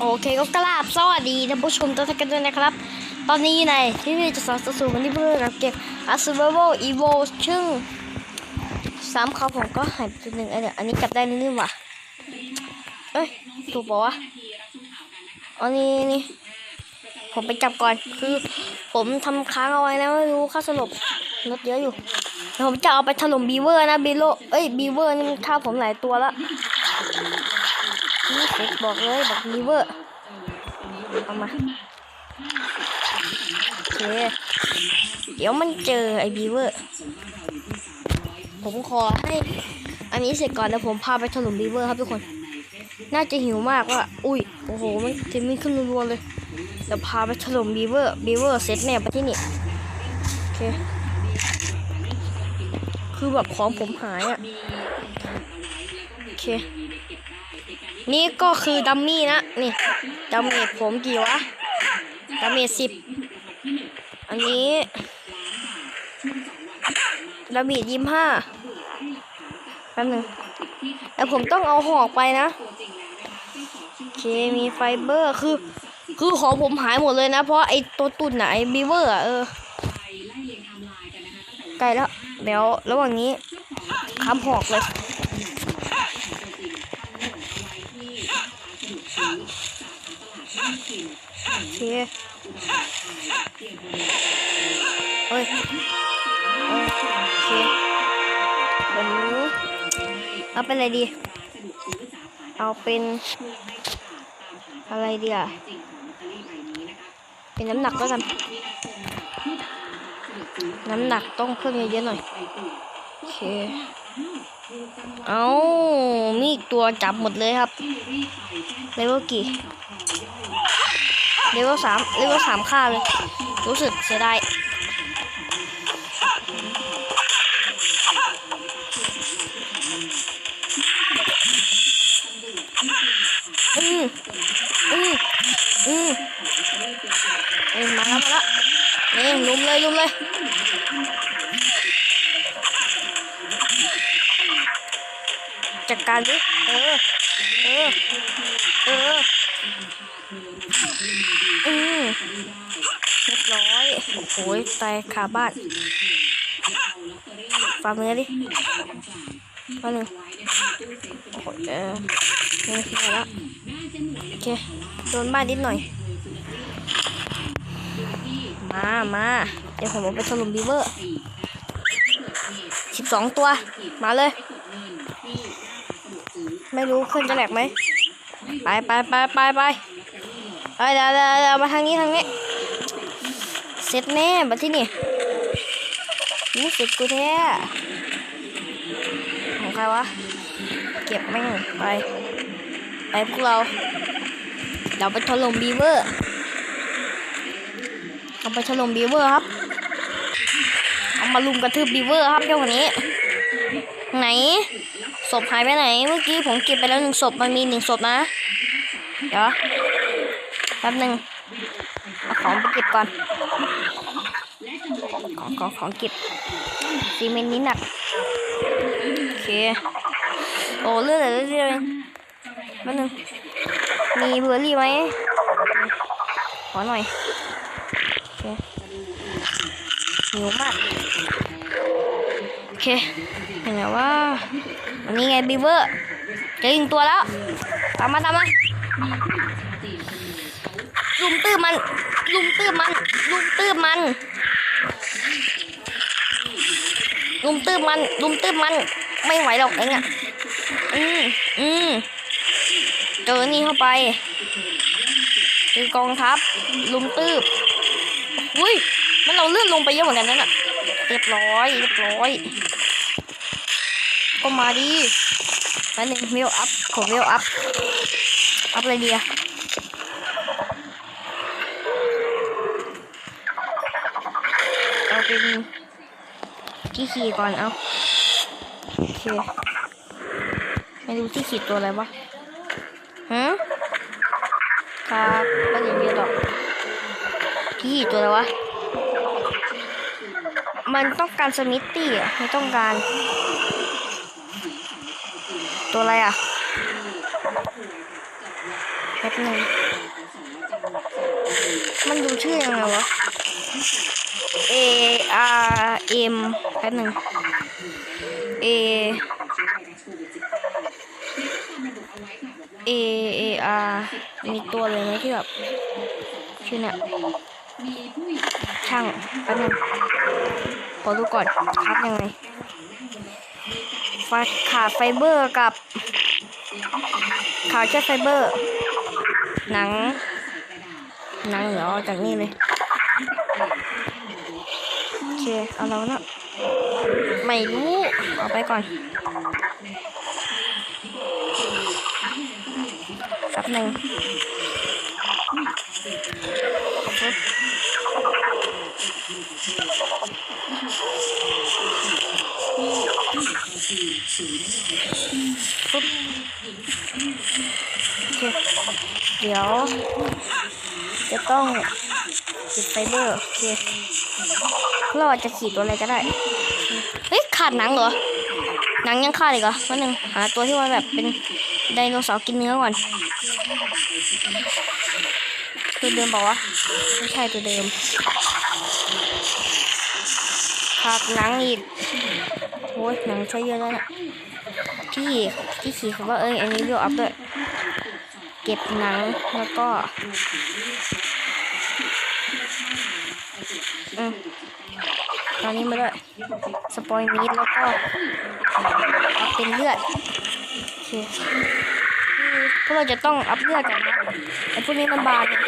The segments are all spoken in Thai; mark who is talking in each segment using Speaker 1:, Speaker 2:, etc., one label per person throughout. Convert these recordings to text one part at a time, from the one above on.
Speaker 1: โอเคก็กราบสวัสดีท่านผู้ชมทุกท่านกันด้วยนะครับ ตอนนี้ในที่นี่จะสอนสูวันนี้เพื่อกับเกม a s u r v i v a l Evo ซึ่งสามเขาผมก็หายไปตัวหนึ่งอันเนี้ยอันนี้จับได้นี่หว่าเอ้ยถูกปะวะอันนี้นี่ผมไปจับก่อนคือ ผมทำค้างเอาไว้นะไม่รู้ค่าสลบลดเยอะอยู่ผมจะเอาไปถล่มบีเวอร์นะบีโลเอ้ยบีเวอร์นี่ฆ่าผมหลายตัวละ นี่ผมบอกเลยบอกบีเวอร์เอามาโอเคเดี๋ยวมันเจอไอ้บีเวอร์ ผมขอให้อันนี้เสร็จก่อนแล้วผมพาไปถล่มบีเวอร์ครับทุกคน น่าจะหิวมากว่า อุ้ย โอ้โห มันจะมีขึ้นรัวๆเลยเดี๋ยวพาไปถล่มบีเวอร์บีเวอร์เซตแน่ไปที่นี่โอเค คือแบบของผมหายอะโอเค นี่ก็คือดัมมี่นะนี่ดัมเมจผมกี่วะดัมเมจสิบอันนี้ดัมเมจยี่ห้าแป๊บนึงแล้วผมต้องเอาหอกไปนะโอเคมีไฟเบอร์คือ คือของผมหายหมดเลยนะ เพราะไอตัวตุ่นน่ะไอบีเวอร์อะเออใกลแล้ว เดี๋ยวระหว่างนี้ทำหอกเลยโอเคเอ้ยเอ้ยโอเคผมเอาเป็นอะไรดี เอาเป็นอะไรดีอะเป็นน้ำหนักก็กัน น้ำหนักต้องเพิ่มเยอะๆหน่อยโอเคเอามีอีกตัวจับหมดเลยครับเลเวลกี่เลเวลสามเลเวลสามค่าเลย รู้สึกเสียดายอืมอืมอืมเอ้ยมาแล้วมาแล้วนี่ลุมเลยลุมเลย จัดการดิเออ เออ เอออืมเรียบร้อย โอ้โหตายขาบ้านฟาร์มเนื้อดิมาหนึ่งโอ้โหเออนี่มาแล้วโอเค โดนบ้านนิดหน่อย มามา เดี๋ยวผมเอาไปถล่มบีเวอร์สิบสองตัว มาเลย ไม่รู้ขึ้นจะแหลกไหม ไปไปไปไปไปเอ้ยเดี๋ยวเดี๋ยวมาทางนี้ทางนี้ เสร็จแน่บัดที่นี่นี่เสร็จกูแท้ของใครวะ เก็บแม่งไป ไปพวกเรา เราไปถล่มบีเวอร์าไปถล่มบีเวอร์ครับ เอามาลุมกระทืบบีเวอร์ครับเจ้าคนนี้ ไหน ศพหายไปไหน เมื่อกี้ผมเก็บไปแล้วหนึ่งศพ มันมีหนึ่งศพนะ เดี๋ยวแป๊บหนึ่งเอาของไปเก็บก่อน ของของของเก็บซีเมนต์นี้หนัก โอเค โอ้เลือดเหลือเรื่อยแป๊บหนึ่งมีเบอร์รี่ไหมขอหน่อย เคหิวมากโอเคเห็นไหมว่าอันนี้ไงบีเวอร์เจออีกตัวแล้วตามมาตามมาลุมตื้อมัน ลุมตื้อมัน ลุมตื้อมัน ลุมตื้อมัน ลุมตื้อมัน ไม่ไหวหรอกเองอะ อืมอืมเจอนี่เข้าไปเจอกองทัพ ลุมตื้อ อุ้ย มันเอาเลื่อดลงไปเยอะเหมือนกันนั่นอะเรียบร้อย เรียบร้อย ก็มาดีมาหนึ่งเวลอัพขอเวลอัพ อัพอะไรดีอะเอาเป็นที่ขี่ก่อนเอาโอเคไม่รู้ที่ขี่ตัวอะไรวะฮะครับก็อย่างเดียวดอก ที่ตัวอะไรวะ มันต้องการสมิธตี้อะไม่ต้องการ ตัวอะไรอะไปไปหนึ่งมันดูชื่อยังไงวะ A R M แป๊บหนึ่ง A A A R มีตัวเลยไหมที่แบบชื่อเนี่ย ช่างแป๊บนึงขอดูก่อนครับยังไงไฟขาดไฟเบอร์กับขาดแค่ไฟเบอร์ หนัง หนังเหรอจากนี่เลยโอเคเอาแล้วนะไม่รู้เอาไปก่อนแป๊บหนึ่ง ปึ๊บปึ๊บโอเคเดี๋ยว จะต้องติดไฟเบอร์โอเคเราอาจจะขี่ตัวอะไรก็ได้ เฮ้ย ขาดหนังเหรอ หนังยังขาดอีกเหรอวันหนึ่งหาตัวที่ว่าแบบเป็นไดโนเสาร์กินเนื้อก่อน ตัวเดิมบอกว่าไม่ใช่ตัวเดิม ขาดหนังอีกโอ้ยหนังใช้เยอะแล้วเนี่ยพี่พี่ขี่เขาว่าเอ้ยอันนี้เรียอัพด้วยเก็บหนังแล้วก็อืมตอนนี้มาด้วยสปอยมีดแล้วก็อัพเป็นเลือดโอเคพวกเราจะต้องอัพเลือดกันนะไอ้พวกนี้มันบานเนี่ย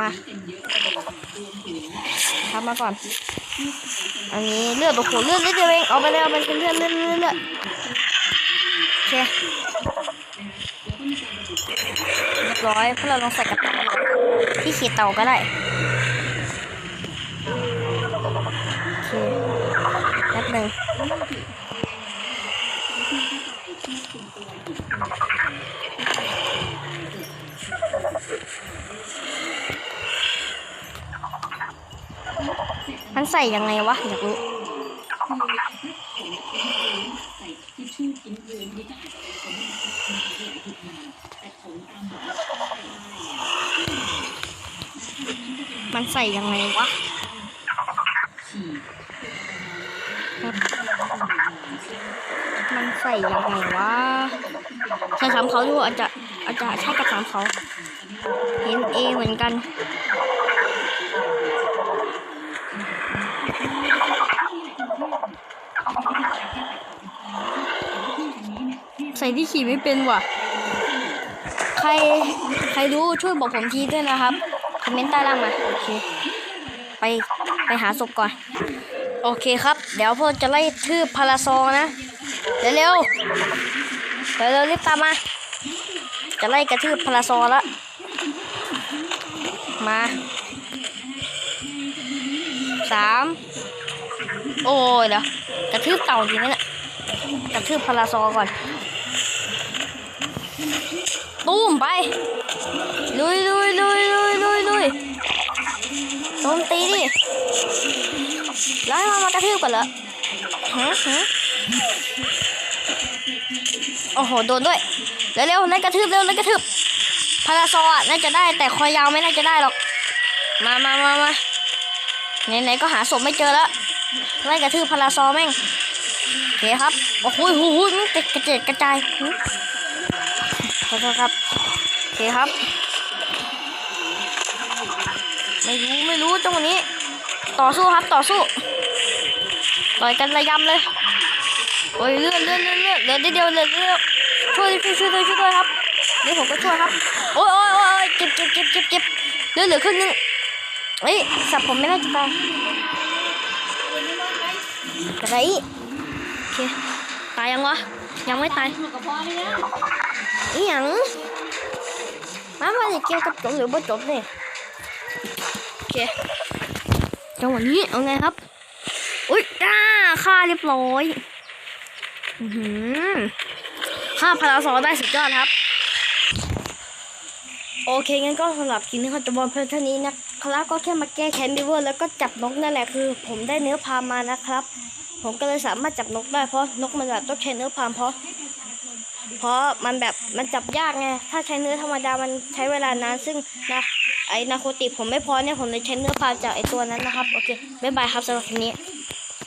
Speaker 1: มาทำมาก่อน อันนี้เลือดโอ้โหเลือดนิดเดียวเองเอาไปเลยเอาไปเป็นเลือดเลือดเลือดเลือดโอเคเรียบร้อยพวกเราลองใส่กระเป๋าที่ขีดเตาก็ได้โอเคแป๊บหนึ่ง มันใส่ยังไงวะอยากรู้มันใส่ยังไงวะมันใส่ยังไงวะใช่ถามเขาดูอาจจะอาจจะใช่กับถามเขา เห็นเอเหมือนกัน ใส่ที่ขี่ไม่เป็นว่ะ ใครใครรู้ช่วยบอกผมทีด้วยนะครับคอมเมนต์ใต้ล่างมาโอเคไปไปหาศพก่อน โอเคครับ เดี๋ยวพวกจะไล่ทืบพาราซอนะเร็วเร็วเร็วเร็วรีบตามมา จะไล่กระทืบพาราซอล้วมาสามโอ้ยเดี๋ยว กระทืบเต่าจริงไหมเนี่ยกระทืบพาราซอก่อน ตูมไป ลุยลุยลุยลุยลุยลุยโดนตีดิ แล้วให้มันมากระทืบก่อนเหรอฮะฮะโอ้โห โดนด้วย เร็วๆไล่นกระทืบเร็วไล่นกระทืบพาราซออะน่าจะได้แต่คอยาวไม่น่าจะได้หรอก มามามามาไหนๆก็หาศพไม่เจอแล้ว ไล่กระทืบพาราซอแม่งโอเคครับโอ้โหโอ้โหมันกระเจิดกระจายขอโทษครับโอเคครับ ไม่รู้ไม่รู้จังหวะนี้ ต่อสู้ครับต่อสู้ต่อยกันระยำเลยโอ้ยเลือดเลือดเลือดเลือดเลือนิดเดียวเลือนิดเดียวช่วยช่วยช่วยด้วยช่วยด้วยครับเดี๋ยวผมก็ช่วยครับโอ้ยโอ้ยโอ้ยเจ็บเจ็บเจ็บเจ็บเจ็บเลือเหลือครึ่งนึงเฮ้ยสับผมไม่น่าจะตาย ไรโอเค ตายยังวะ ยังไม่ตายอีหยังมามาจะเกี่ยวกับจบหรือไม่จบเนี่ยโอเค จังหวะนี้เอาไงครับ อุ้ยอ่าฆ่าเรียบร้อยอือหือฆ่าพาราซอได้สุดยอดครับ โอเคงั้นก็สำหรับคลิปนี้เขาจะบอลเพื่อนเท่านี้นะ ครับก็แค่มาแก้แคนดิเวอร์แล้วก็จับนกนั่นแหละคือ ผมได้เนื้อพามานะครับ ผมก็เลยสามารถจับนกได้เพราะนกมันแบบต้องใช้เนื้อพามเพราะ เพราะมันแบบมันจับยากไงถ้าใช้เนื้อธรรมดามันใช้เวลานานซึ่งนะไอนาโคติผมไม่พอเนี่ยผมเลยใช้เนื้อปลาจากไอตัวนั้นนะครับโอเคบ๊ายบายครับสำหรับคลิปนี้